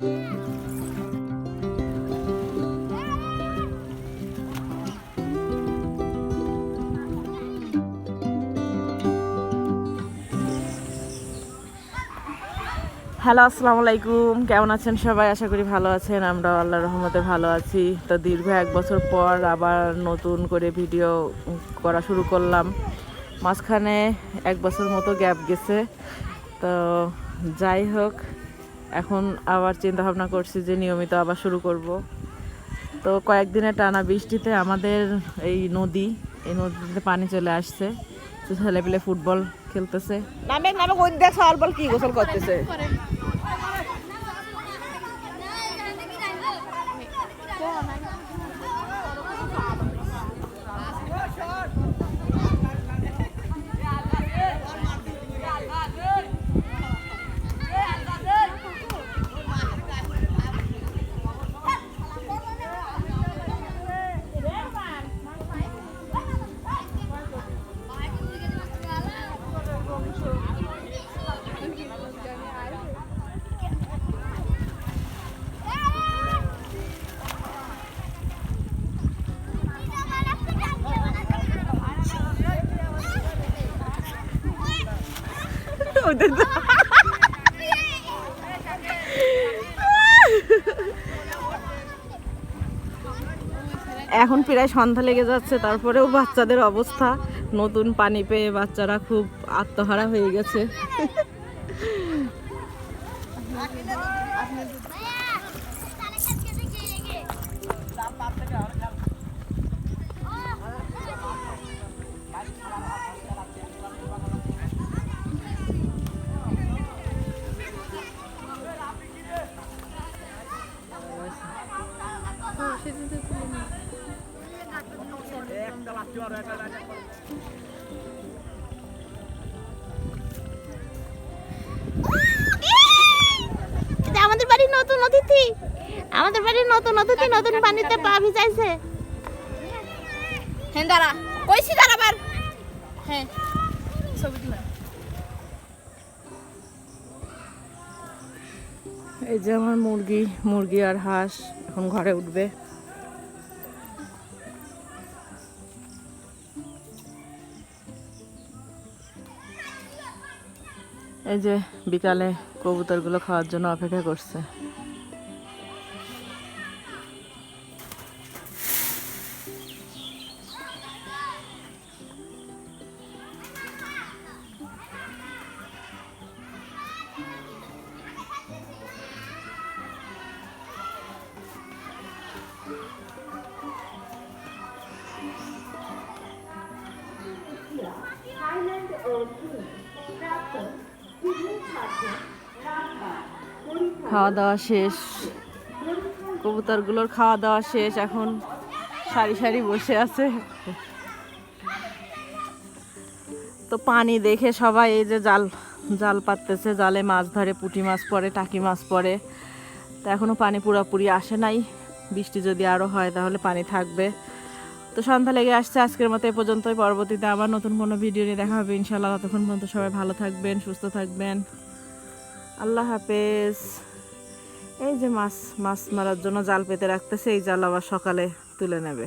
Hello, আসসালামু আলাইকুম। কেমন আছেন সবাই? আশা করি ভালো আছেন। আমরা আল্লাহ রহমতে ভালো আছি। তো দীর্ঘ এক বছর পর আবার নতুন করে ভিডিও করা শুরু করলাম। মাঝখানে এক বছর মতো গ্যাপ গেছে। তো যাই হোক এখন আবার চিন্তা ভাবনা করছি যে নিয়মিত আবার শুরু করব। তো কয়েকদিনের টানা বৃষ্টিতে আমাদের এই নদী এই নদীতে পানি চলে আসছে। তো ছেলেপিলে ফুটবল খেলতেছে। নামে কি গোসল করতেছে? এখন প্রায় সন্ধ্যা লেগে যাচ্ছে, তারপরেও বাচ্চাদের অবস্থা। নতুন পানি পেয়ে বাচ্চারা খুব আত্মহারা হয়ে গেছে। আমাদের বাড়ির নতুন অতিথি। আমাদের বাড়ির নতুন অতিথি নতুন পানিতে পা ভিজাইছে। হ্যাঁ দাঁড়া। কইছি দাঁড়াবার হ্যাঁ। ছবি এই যে আমার মুরগি মুরগি আর হাঁস এখন ঘরে উঠবে। এই যে বিকালে কবুতরগুলো খাওয়ার জন্য অপেক্ষা করছে। খাওয়া দাওয়া শেষ। কবুতরগুলোর খাওয়া দাওয়া শেষ। এখন সারি সারি বসে আছে। তো পানি দেখে সবাই এই যে জাল জাল পাততেছে। জালে মাছ ধরে, পুঁটি মাছ পড়ে, টাকি মাছ পড়ে। তো এখনও পানি পুরোপুরি আসে নাই। বৃষ্টি যদি আরও হয় তাহলে পানি থাকবে। তো সন্ধ্যা লেগে আসছে, আজকের মতো এ পর্যন্তই। পরবর্তীতে আবার নতুন কোনো ভিডিও নিয়ে দেখা হবে ইনশাল্লাহ ততক্ষণ পর্যন্ত সবাই ভালো থাকবেন, সুস্থ থাকবেন। আল্লাহ হাফেজ। এই যে মাছ মাছ মারার জন্য জাল পেতে রাখতেছে, এই জাল আবার সকালে তুলে নেবে।